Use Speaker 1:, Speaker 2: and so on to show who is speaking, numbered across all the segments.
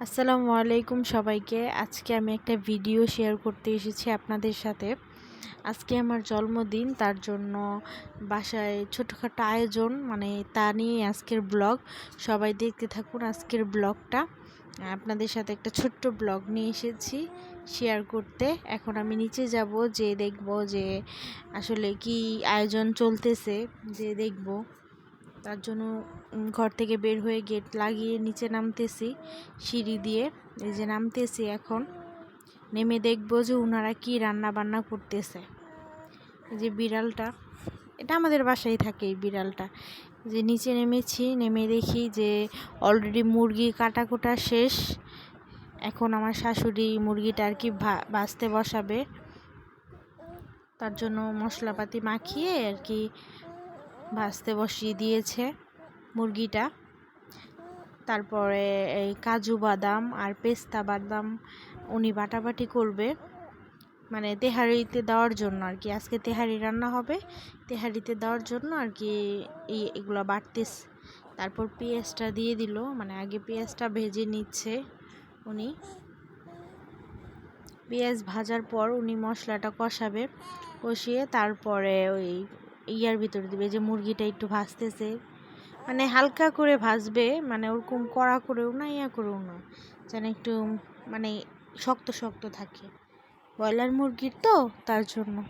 Speaker 1: আসসালামু আলাইকুম সবাইকে। আজকে আমি একটা ভিডিও শেয়ার করতে এসেছি আপনাদের সাথে। আজকে আমার জন্মদিন, তার জন্য বাসায় ছোটোখাটো আয়োজন মানে তা নিয়ে আজকের ব্লগ। সবাই দেখতে থাকুন আজকের ব্লগটা। আপনাদের সাথে একটা ছোট্ট ব্লগ নিয়ে এসেছি শেয়ার করতে। এখন আমি নিচে যাব যে দেখব যে আসলে কি আয়োজন চলতেছে যে দেখব। তার জন্য ঘর থেকে বের হয়ে গেট লাগিয়ে নিচে নামতেছি, সিঁড়ি দিয়ে। এই যে নামতেছি এখন, নেমে দেখব যে ওনারা কি রান্না বান্না করতেছে যে বিড়ালটা, এটা আমাদের বাসায় থাকে এই বিড়ালটা। যে নিচে নেমেছি, নেমে দেখি যে অলরেডি মুরগি কাটা কোটা শেষ। এখন আমার শাশুড়ি মুরগিটা আর কি ভাজতে বসাবে। তার জন্য মশলাপাতি মাখিয়ে আর কি ভাজতে বসিয়ে দিয়েছে মুরগিটা। তারপরে এই কাজু বাদাম আর পেস্তা বাদাম উনি বাটাবাটি করবে মানে তেহারিতে দেওয়ার জন্য আর কি। আজকে তেহারি রান্না হবে, তেহারিতে দেওয়ার জন্য আর কি এই এগুলো বাটতেস তারপর পেঁয়াজটা দিয়ে দিল মানে আগে পেঁয়াজটা ভেজে নিচ্ছে উনি। পেঁয়াজ ভাজার পর উনি মশলাটা কষাবে, কষিয়ে তারপরে ওই ইয়ার ভিতরে দিবে যে মুরগিটা একটু ভাজতেছে। মানে হালকা করে ভাজবে মানে ওরকম কড়া করেও না, ইয়া করেও না। যেন একটু মানে শক্ত শক্ত থাকে। ব্রয়লার মুরগির তো, তার জন্য।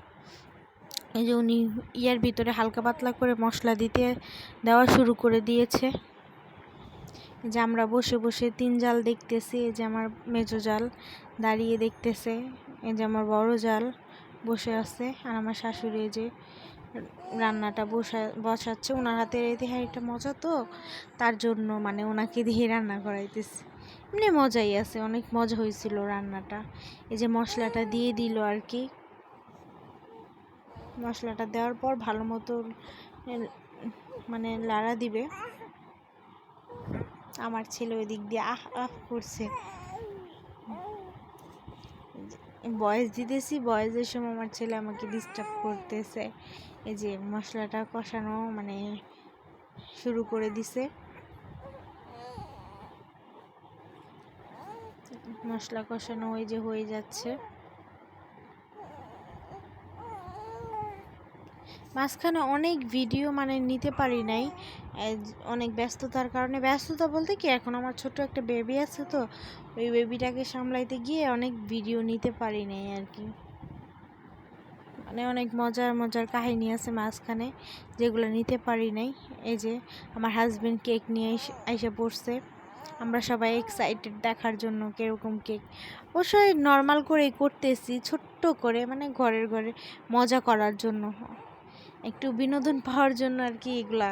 Speaker 1: এই যে উনি ইয়ার ভিতরে হালকা পাতলা করে মশলা দিতে, দেওয়া শুরু করে দিয়েছে। যে আমরা বসে বসে তিন জাল দেখতেছি, এই যে আমার মেজো জাল দাঁড়িয়ে দেখতেছে, এই যে আমার বড় জাল বসে আছে, আর আমার শাশুড়ি যে রান্নাটা বসা, বসাচ্ছে। ওনার হাতের এই তেহারিটা মজা তো। তার জন্য মানে ওনাকে দিয়ে রান্না করাইতেছে। এমনি মজাই আছে। অনেক মজা হয়েছিল রান্নাটা। এই যে মশলাটা দিয়ে দিল আর কি মশলাটা দেওয়ার পর ভালো মতো মানে লাড়া দিবে। আমার ছেলে ওই দিক দিয়ে আহ আহ করছে। বয়স দিতেছি। বয়সের সময় আমার ছেলে আমাকে ডিস্টার্ব করতেছে। এই যে মশলাটা কষানো মানে শুরু করে দিছে। মশলা কষানো ওই যে হয়ে যাচ্ছে। মাঝখানে অনেক ভিডিও মানে নিতে পারি নাই অনেক ব্যস্ততার কারণে। ব্যস্ততা বলতে কি, এখন আমার ছোট একটা বেবি আছে তো, ওই বেবিটাকে সামলাইতে গিয়ে অনেক ভিডিও নিতে পারি নাই আর কি। মানে অনেক মজার মজার কাহিনী আছে মাঝখানে, যেগুলো নিতে পারি নাই। এই যে আমার হাজব্যান্ড কেক নিয়ে এসে পড়ছে। আমরা সবাই এক্সাইটেড দেখার জন্য কীরকম কেক অবশ্যই নর্মাল করেই করতেছি, ছোট্ট করে মানে ঘরের ঘরে মজা করার জন্য। একটু বিনোদন পাওয়ার জন্য আর কি এগুলা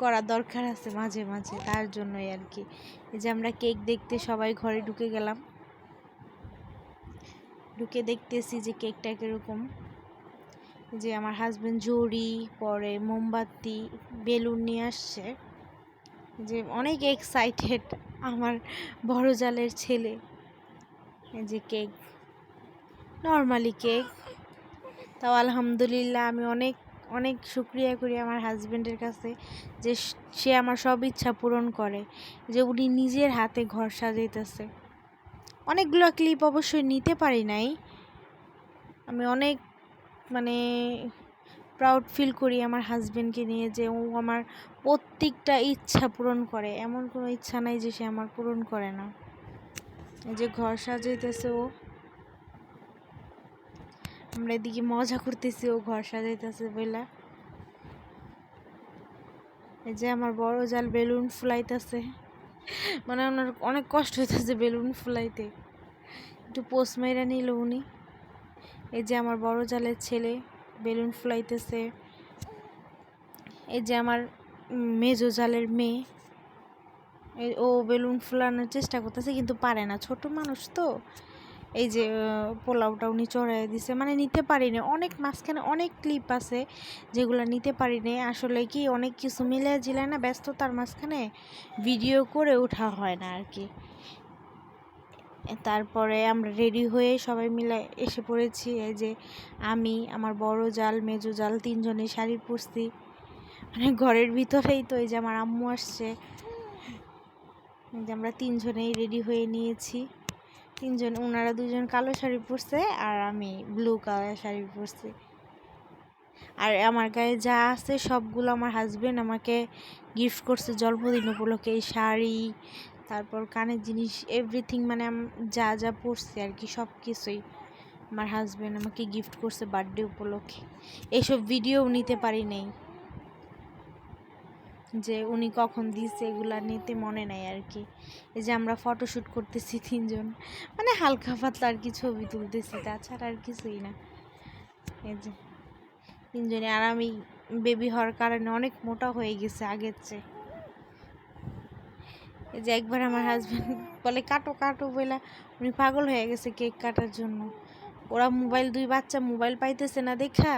Speaker 1: করা দরকার আছে মাঝে মাঝে, তার জন্যই আর কি। এই যে আমরা কেক দেখতে সবাই ঘরে ঢুকে গেলাম। ঢুকে দেখতেছি যে কেকটা কীরকম। যে আমার হাজব্যান্ড জড়ি, পরে মোমবাতি, বেলুন নিয়ে আসছে। যে অনেক এক্সাইটেড আমার বড় জালের ছেলে যে কেক নর্মালি কেক তাও আলহামদুলিল্লাহ আমি অনেক অনেক শুক্রিয়া করি আমার হাজব্যান্ডের কাছে যে সে আমার সব ইচ্ছা পূরণ করে, যে উনি নিজের হাতে ঘর সাজাইতেছে। অনেকগুলো ক্লিপ অবশ্যই নিতে পারি নাই। আমি অনেক মানে প্রাউড ফিল করি আমার হাজব্যান্ডকে নিয়ে যে ও আমার প্রত্যেকটা ইচ্ছা পূরণ করে। এমন কোনো ইচ্ছা নাই যে সে আমার পূরণ করে না। যে ঘর সাজাইতেছে ও। আমরা এদিকে মজা করতেছি, ও ঘর সাজাইতেছে বইলা। এই যে আমার বড় জাল বেলুন ফুলাইতেছে। মানে ওনার অনেক কষ্ট হইতেছে বেলুন ফুলাইতে। একটু পোস্ট মেরে নিল উনি। এই যে আমার বড় জালের ছেলে বেলুন ফুলাইতেছে। এই যে আমার মেজো জালের মেয়ে। ও বেলুন ফুলানোর চেষ্টা করতেছে কিন্তু পারে না। ছোট মানুষ তো। এই যে পোলাওটা উনি চড়াই দিছে। মানে নিতে পারিনি। অনেক মাঝখানে অনেক ক্লিপ আছে যেগুলো নিতে পারিনি। আসলে কি অনেক কিছু মিলে জিলে না, ব্যস্ততার মাঝখানে ভিডিও করে ওঠা হয় না আর কি। তারপরে আমরা রেডি হয়ে সবাই মিলে এসে পড়েছি। এই যে আমি আমার বড় জাল মেজো জাল তিনজনে শাড়ি পরছি, মানে ঘরের ভিতরেই তো এই যে আমার আম্মু আসছে। যে আমরা তিনজনেই রেডি হয়ে নিয়েছি। তিনজন ওনারা দুজন কালো শাড়ি পরছে আর আমি ব্লু কালার শাড়ি পরছি আর আমার গায়ে যা আছে সবগুলো আমার হাজবেন্ড আমাকে গিফট করছে জন্মদিন উপলক্ষে। এই শাড়ি তারপর কানের জিনিস এভরিথিং মানে যা যা পড়ছে আর কি সব কিছুই আমার হাজব্যান্ড আমাকে গিফট করছে বার্থডে উপলক্ষে। এইসব ভিডিও নিতে পারি নাই। যে উনি কখন দিচ্ছে এগুলা নিতে মনে নাই আর কি। এই যে আমরা ফটোশ্যুট করতেছি তিনজন। মানে হালকা পাতলা আর কি ছবি তুলতেছি, তাছাড়া আর কিছুই না। এই যে তিনজনে আর আমি বেবি হওয়ার কারণে অনেক মোটা হয়ে গেছে আগের চেয়ে। এই যে একবার আমার হাজব্যান্ড বলে, কাটো কাটো বলে উনি পাগল হয়ে গেছে কেক কাটার জন্য। ওরা মোবাইল দুই বাচ্চা মোবাইল পাইতেছে না দেখা,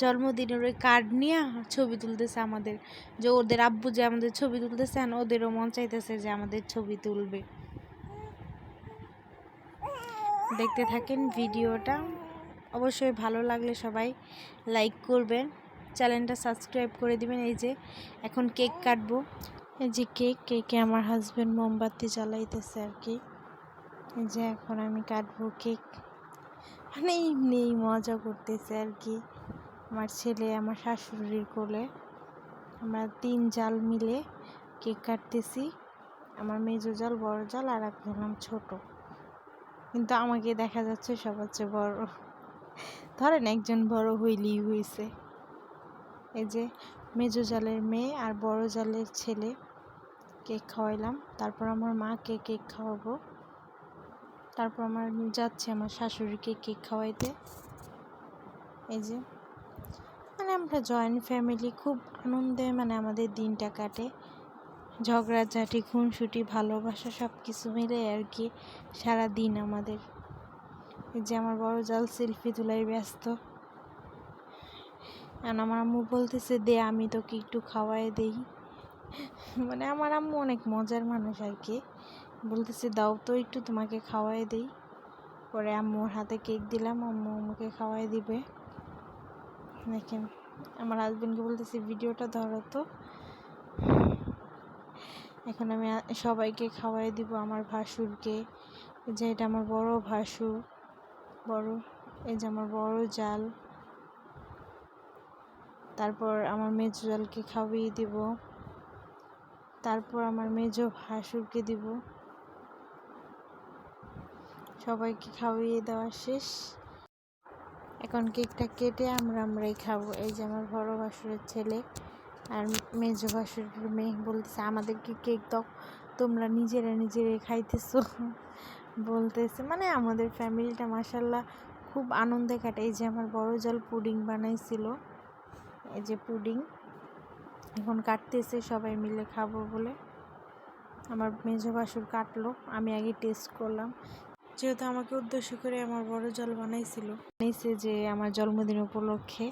Speaker 1: জন্মদিনের ওই কার্ড নিয়ে ছবি তুলতেছে আমাদের। যে ওদের আব্বু যে আমাদের ছবি তুলতেছে আর ওদেরও মন চাইতেছে যে আমাদের ছবি তুলবে। দেখতে থাকেন ভিডিওটা। অবশ্যই ভালো লাগলে সবাই লাইক করবেন। চ্যানেলটা সাবস্ক্রাইব করে দিবেন। এই যে, এখন কেক কাটবো। এই যে কেক, কেকে আমার হাজব্যান্ড মোমবাতি জ্বালাইতেছে আর কি এই যে এখন আমি কাটবো কেক। মানে এমনি মজা করতেছে আর কি আমার ছেলে, আমার শাশুড়ির কোলে। আমরা তিন জাল মিলে কেক কাটতেছি। আমার মেজো জাল, বড় জাল আর এক হলাম ছোট। কিন্তু আমাকে দেখা যাচ্ছে সবার চেয়ে বড়। ধরেন একজন বড় হইলেই হয়েছে এই যে মেজো জালের মেয়ে আর বড় জালের ছেলে। কেক খাওয়াইলাম। তারপর আমার মাকে কেক খাওয়াবো। তারপর আমার যাচ্ছে আমার শাশুড়িকে কেক খাওয়াইতে। এই যে। মানে আমরা জয়েন্ট ফ্যামিলি খুব আনন্দে মানে আমাদের দিনটা কাটে। ঝগড়াঝাটি, খুনসুটি, ভালোবাসা সব কিছু মিলে আর কি সারা দিন আমাদের। এই যে আমার বড় জাল সেলফি তোলাই ব্যস্ত। আর আমার আম্মু বলতেছে, দে, আমি তোকে একটু খাওয়াই দেই। মানে আমার আম্মু অনেক মজার মানুষ আর কি। বলতেছে, দাও তো একটু তোমাকে খাওয়াই দিই। পরে আম্মুর হাতে কেক দিলাম, আম্মু আমাকে খাওয়াই দিবে। দেখেন, আমার হাজবেন্ডকে বলতেছি, ভিডিওটা ধরো তো। এখন আমি সবাইকে খাওয়াই দিব, আমার ভাসুরকে। যে এটা আমার বড় ভাসুর, বড়, এই যে আমার বড় জাল। তারপর আমার মেজো জালকে খাওয়িয়ে দিব। তারপর আমার মেজো ভাসুরকে দিব। সবাইকে খাওয়িয়ে দেওয়া শেষ। এখন কেকটা কেটে আমরা আমরাই খাব। এই যে আমার বড় ভাসুরের ছেলে আর মেজ ভাসুরের মেয়ে বলতেছে, আমাদেরকে কেক দাও, তোমরা নিজেরা নিজেরা খাইতেছো। বলতেছে মানে আমাদের ফ্যামিলিটা মাসাল্লাহ খুব আনন্দে কাটে এই যে আমার বড় জল পুডিং বানাইছিল, এই যে পুডিং। এখন কাটতেছে, সবাই মিলে খাব বলে। আমার মেজো বাসুর কাটলো, আমি আগে টেস্ট করলাম। যেহেতু আমাকে উদ্দেশ্য করে আমার বড় জল বানাইছিল বানাইছে যে আমার জন্মদিন উপলক্ষে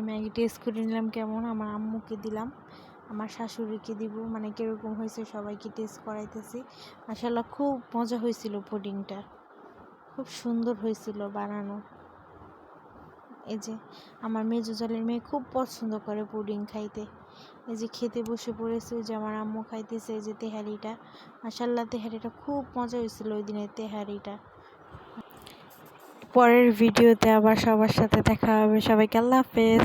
Speaker 1: আমি আগে টেস্ট করে নিলাম কেমন। আমার আম্মুকে দিলাম, আমার শাশুড়িকে দিব মানে কীরকম হয়েছে সবাইকে টেস্ট করাইতেছি। মাসাল্লাহ খুব মজা হয়েছিল পুডিংটা খুব সুন্দর হয়েছিল বানানো। এই যে আমার মেজো জলের মেয়ে খুব পছন্দ করে পুডিং খাইতে। এই যে খেতে বসে পড়েছে যে আমার আম্মু খাইতেছে এই যে তেহারিটা। মাসাল্লাহ তেহারিটা খুব মজা হয়েছিল ওই দিনের তেহারিটা। পরের ভিডিওতে আবার সবার সাথে দেখা হবে। সবাইকে আল্লাহ হাফেজ।